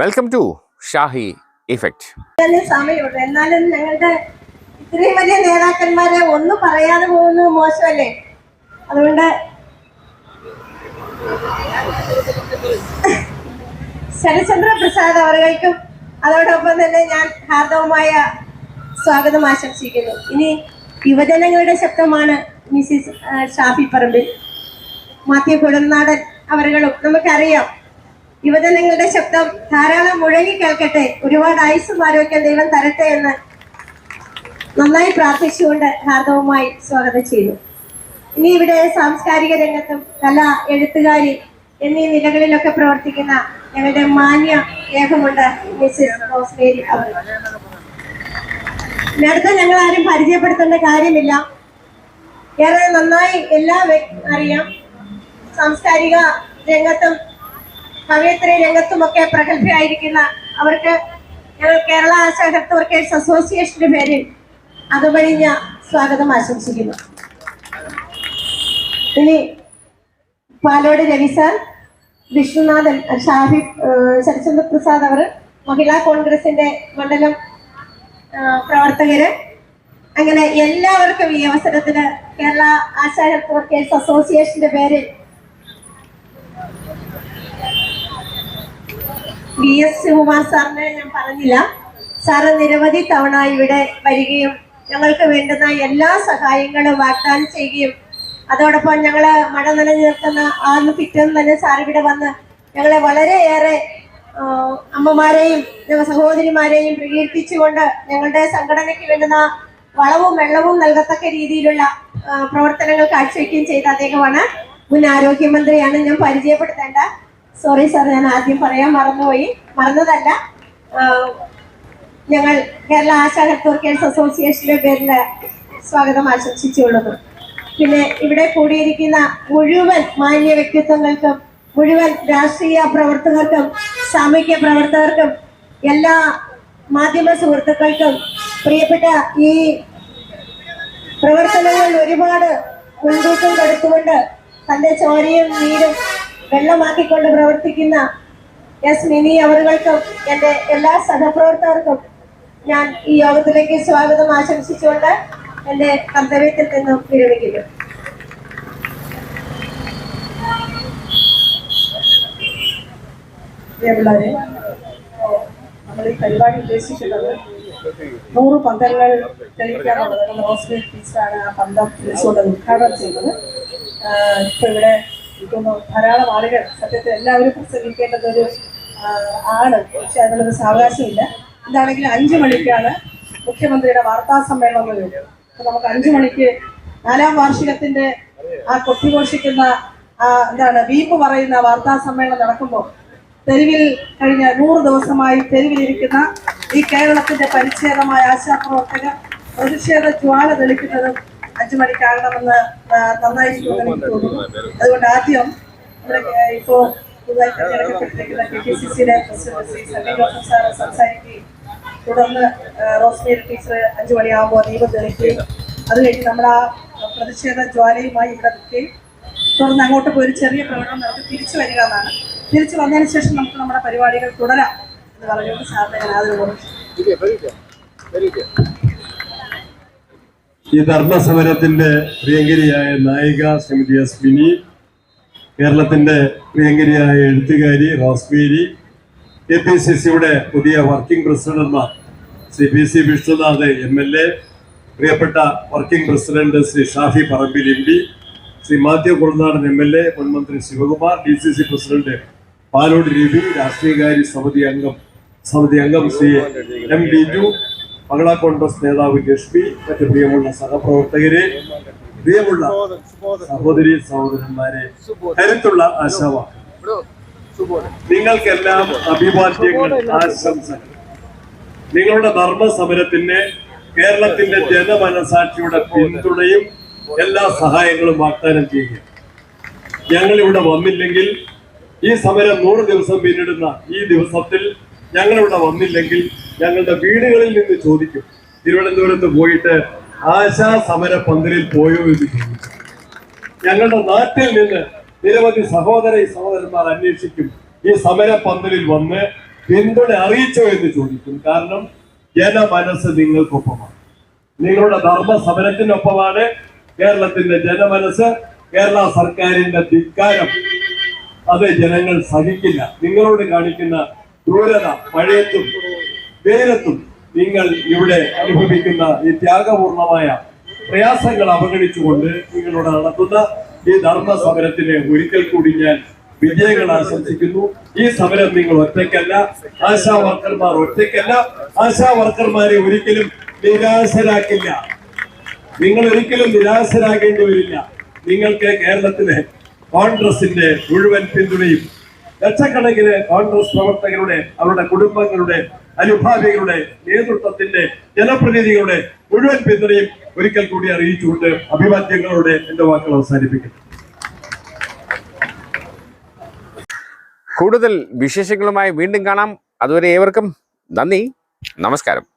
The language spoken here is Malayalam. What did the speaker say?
വെൽക്കം ടു ഷാഹി ഇഫക്റ്റ് സമയമുണ്ട്. എന്നാലും ഞങ്ങളുടെ ഇത്രയും വലിയ നേതാക്കന്മാരെ ഒന്നും പറയാതെ പോകുന്നത് മോശമല്ലേ? അതുകൊണ്ട് ശരചന്ദ്ര പ്രസാദ് അവർക്കും അതോടൊപ്പം തന്നെ ഞാൻ ഹാർദവുമായ സ്വാഗതം ആശംസിക്കുന്നു. ഇനി യുവജനങ്ങളുടെ ശബ്ദമാണ് മിസ്സിസ് ഷാഫി പറമ്പിൽ. മാത്യു കുടനാടൻ അവരുകളും നമുക്കറിയാം. യുവജനങ്ങളുടെ ശബ്ദം ധാരാളം മുഴങ്ങി കേൾക്കട്ടെ. ഒരുപാട് ആയുസ്സും ആരോഗ്യം ദൈവം തരട്ടെ എന്ന് നന്നായി പ്രാർത്ഥിച്ചുകൊണ്ട് ഹാർദവുമായി സ്വാഗതം ചെയ്തു ഇനി ഇവിടെ സാംസ്കാരിക രംഗത്തും കല എഴുത്തുകാരി എന്നീ നിലകളിലൊക്കെ പ്രവർത്തിക്കുന്ന ഞങ്ങളുടെ മാന്യ ഏകമുണ്ട് മിസ്സിസ് റോസ്മേരി അവർ. നേരത്തെ ഞങ്ങൾ ആരും പരിചയപ്പെടുത്തേണ്ട കാര്യമില്ല. ഏറെ നന്നായി എല്ലാ അറിയാം. സാംസ്കാരിക രംഗത്തും കവയത്രി രംഗത്തുമൊക്കെ പ്രഗത്ഭയായിരിക്കുന്ന അവർക്ക് ഞങ്ങൾ കേരള ആശാഹെൽത്ത് വർക്കേഴ്സ് അസോസിയേഷന്റെ പേരിൽ അതുപഴിഞ്ഞ സ്വാഗതം ആശംസിക്കുന്നു. ഇനി പാലോട് രവി സാർ വിഷ്ണുനാഥൻ ഷാഫി ശരചന്ദ്ര പ്രസാദ് അവർ മഹിളാ കോൺഗ്രസിന്റെ മണ്ഡലം പ്രവർത്തകര് അങ്ങനെ എല്ലാവർക്കും ഈ അവസരത്തിന് കേരള ആശാ ഹെൽത്ത് വർക്കേഴ്സ് അസോസിയേഷന്റെ പേരിൽ വി എസ് ശിവകുമാർ സാറിനെ ഞാൻ പറഞ്ഞില്ല. സാറ് നിരവധി തവണ ഇവിടെ വരികയും ഞങ്ങൾക്ക് വേണ്ടുന്ന എല്ലാ സഹായങ്ങളും വാഗ്ദാനം ചെയ്യുകയും അതോടൊപ്പം ഞങ്ങൾ മഴ നിലനിർത്തുന്ന ആന്ന് പിറ്റേന്ന് തന്നെ സാർ ഇവിടെ വന്ന് ഞങ്ങളെ വളരെയേറെ അമ്മമാരെയും സഹോദരിമാരെയും പ്രകീർത്തിച്ചുകൊണ്ട് ഞങ്ങളുടെ സംഘടനയ്ക്ക് വേണ്ടുന്ന വളവും വെള്ളവും നൽകത്തക്ക രീതിയിലുള്ള പ്രവർത്തനങ്ങൾ കാഴ്ചവെക്കുകയും ചെയ്ത അദ്ദേഹമാണ്. മുൻ ആരോഗ്യമന്ത്രിയാണ് ഞാൻ പരിചയപ്പെടുത്തേണ്ട സോറി സാർ ഞാൻ ആദ്യം പറയാൻ മറന്നുപോയി. മറന്നതല്ല. ഞങ്ങൾ കേരള ആശാ ഹെൽത്ത് അസോസിയേഷന്റെ പേരിൽ സ്വാഗതം ആശംസിച്ചുകൊള്ളുന്നു. പിന്നെ ഇവിടെ കൂടിയിരിക്കുന്ന മുഴുവൻ മാന്യ വ്യക്തിത്വങ്ങൾക്കും മുഴുവൻ രാഷ്ട്രീയ പ്രവർത്തകർക്കും സാമൂഹ്യ പ്രവർത്തകർക്കും എല്ലാ മാധ്യമ സുഹൃത്തുക്കൾക്കും പ്രിയപ്പെട്ട ഈ പ്രവർത്തനങ്ങൾ ഒരുപാട് മുൻതൂക്കം കൊടുത്തുകൊണ്ട് തന്റെ ചോരയും നീരും വെള്ളമാക്കിക്കൊണ്ട് പ്രവർത്തിക്കുന്ന എസ് മിനി അവറുകൾക്കും എന്റെ എല്ലാ സഹപ്രവർത്തകർക്കും ഞാൻ ഈ യോഗത്തിലേക്ക് സ്വാഗതം ആശംസിച്ചുകൊണ്ട് എന്റെ കർത്തവ്യത്തിൽ നിന്നും വിരമിക്കുന്നു. പ്രിയമുള്ളവരെ നമ്മൾ ഈ പരിപാടി ഉദ്ദേശിക്കുന്നത് നൂറ് പന്തങ്ങൾ നമ്മൾ ഹോസ്പിറ്റൽ ടീച്ചറാണ് ആ പന്തം ഉദ്ഘാടനം ചെയ്തത്. ഇപ്പൊ ഇവിടെ എനിക്കൊന്ന് ധാരാളം ആളുകൾ സത്യത്തിൽ എല്ലാവരും പ്രസംഗിക്കേണ്ടത് ഒരു ആണ്. പക്ഷെ അതിനുള്ളൊരു സാവകാശമില്ല. എന്താണെങ്കിലും അഞ്ചു മണിക്കാണ് മുഖ്യമന്ത്രിയുടെ വാർത്താ സമ്മേളനം വരും അപ്പൊ നമുക്ക് അഞ്ചു മണിക്ക് നാലാം വാർഷികത്തിന്റെ ആ കൊട്ടിഘോഷിക്കുന്ന ആ എന്താണ് വീപ്പ് പറയുന്ന വാർത്താ സമ്മേളനം നടക്കുമ്പോൾ തെരുവിൽ കഴിഞ്ഞ നൂറ് ദിവസമായി തെരുവിലിരിക്കുന്ന ഈ കേരളത്തിന്റെ പരിച്ഛേദമായ ആശാപ്രവർത്തകർ പ്രതിഷേധ ജ്വാല തെളിക്കുന്നതും അഞ്ചു മണിക്കാകണമെന്ന് നന്നായി എനിക്ക് തോന്നുന്നു അതുകൊണ്ട് ആദ്യം ഇപ്പോ പുതുതായി തിരഞ്ഞെടുക്കപ്പെട്ടിരിക്കുന്ന കെ പി സി സിയുടെ പ്രസിഡന്റ് ശ്രീ സാറ് സംസാരിക്കുകയും തുടർന്ന് റോസ്മേരി ടീച്ചർ അഞ്ചു മണിയാകുമ്പോൾ ദീപം തെളിക്കുകയും അത് കഴിഞ്ഞ് നമ്മൾ ആ പ്രതിഷേധ ജ്വാലയുമായി ഇവിടെ നിൽക്കുകയും തുടർന്ന് അങ്ങോട്ട് പോയി ഒരു ചെറിയ പ്രകടനം നടത്തി തിരിച്ചു വരിക എന്നാണ്. തിരിച്ചു വന്നതിന് ശേഷം നമുക്ക് നമ്മുടെ പരിപാടികൾ തുടരാം എന്ന് പറഞ്ഞുകൊണ്ട് സാറിനെ ഞാൻ ആദരവ് ഈ ധർമ്മസമരത്തിന്റെ പ്രിയങ്കരിയായ നായിക ശ്രീമതി അസ്മിനി കേരളത്തിന്റെ പ്രിയങ്കരിയായ എഴുത്തുകാരി റോസ്മേരി കെ പി സി സിയുടെ പുതിയ വർക്കിംഗ് പ്രസിഡന്റുമാർ Shri P C Vishnunath M L A പ്രിയപ്പെട്ട working president Shri Shafi Parambil M P Shri Mathew Kuzhalnadan M L A മുൻമന്ത്രി Sivakumar D C C president Palode Ravi രാഷ്ട്രീയകാര്യ സമിതി അംഗം സമിതി അംഗം ശ്രീ എം ലിജു മഹിളാ കോൺഗ്രസ് നേതാവ് ലക്ഷ്മി മറ്റ് പ്രിയമുള്ള സഹപ്രവർത്തകരെ പ്രിയമുള്ള സഹോദരി സഹോദരന്മാരെ കരുത്തുള്ള ആശാവാക്കൾ നിങ്ങൾക്കെല്ലാം അഭിവാദ്യങ്ങൾ ആശംസകൾ. നിങ്ങളുടെ ധർമ്മ സമരത്തിന് കേരളത്തിന്റെ ജനമനസാക്ഷിയുടെ പിന്തുണയും എല്ലാ സഹായങ്ങളും വാഗ്ദാനം ചെയ്യുക. ഞങ്ങൾ ഇവിടെ വന്നില്ലെങ്കിൽ ഈ സമരം നൂറ് ദിവസം പിന്നിടുന്ന ഈ ദിവസത്തിൽ ഞങ്ങൾ ഇവിടെ വന്നില്ലെങ്കിൽ ഞങ്ങളുടെ വീടുകളിൽ നിന്ന് ചോദിക്കും. തിരുവനന്തപുരത്ത് പോയിട്ട് ആശാ സമര പന്തലിൽ പോയോ എന്ന് ചോദിക്കും. ഞങ്ങളുടെ നാട്ടിൽ നിന്ന് നിരവധി സഹോദര സഹോദരന്മാർ അന്വേഷിക്കും ഈ സമര പന്തലിൽ വന്ന് പിന്തുണ അറിയിച്ചോ എന്ന് ചോദിക്കും. കാരണം ജനമനസ്സ് നിങ്ങൾക്കൊപ്പമാണ്. നിങ്ങളുടെ ധർമ്മ സമരത്തിനൊപ്പമാണ് കേരളത്തിന്റെ ജനമനസ് കേരള സർക്കാരിന്റെ ധിക്കാരം. അത് ജനങ്ങൾ സഹിക്കില്ല. നിങ്ങളോട് കാണിക്കുന്ന ക്രൂരത മഴയത്തും വേരത്തും നിങ്ങൾ ഇവിടെ അനുഭവിക്കുന്ന ഈ ത്യാഗപൂർണമായ പ്രയാസങ്ങൾ അവഗണിച്ചുകൊണ്ട് നിങ്ങളോട് നടത്തുന്ന ഈ ധർമ്മ സമരത്തിന് ഒരിക്കൽ കൂടി ഞാൻ വിജയങ്ങൾ ആശംസിക്കുന്നു. ഈ സമരം നിങ്ങൾ ഒറ്റയ്ക്കല്ല ആശാ വർക്കർമാർ ഒറ്റയ്ക്കല്ല ആശാ വർക്കർമാരെ ഒരിക്കലും നിരാശരാക്കില്ല. നിങ്ങൾ ഒരിക്കലും നിരാശരാകേണ്ടി വരില്ല. നിങ്ങൾക്ക് കേരളത്തിലെ കോൺഗ്രസിന്റെ മുഴുവൻ പിന്തുണയും ലക്ഷക്കണക്കിന് കോൺഗ്രസ് പ്രവർത്തകരുടെ അവരുടെ കുടുംബങ്ങളുടെ അനുഭാവികളുടെ നേതൃത്വത്തിന്റെ ജനപ്രതിനിധികളുടെ മുഴുവൻ പിന്തുണയും ഒരിക്കൽ കൂടി അറിയിച്ചുകൊണ്ട് അഭിവാദ്യങ്ങളോടെ എന്റെ വാക്കുകൾ അവസാനിപ്പിക്കുന്നു. കൂടുതൽ വിശേഷങ്ങളുമായി വീണ്ടും കാണാം. അതുവരെ ഏവർക്കും നന്ദി. നമസ്കാരം.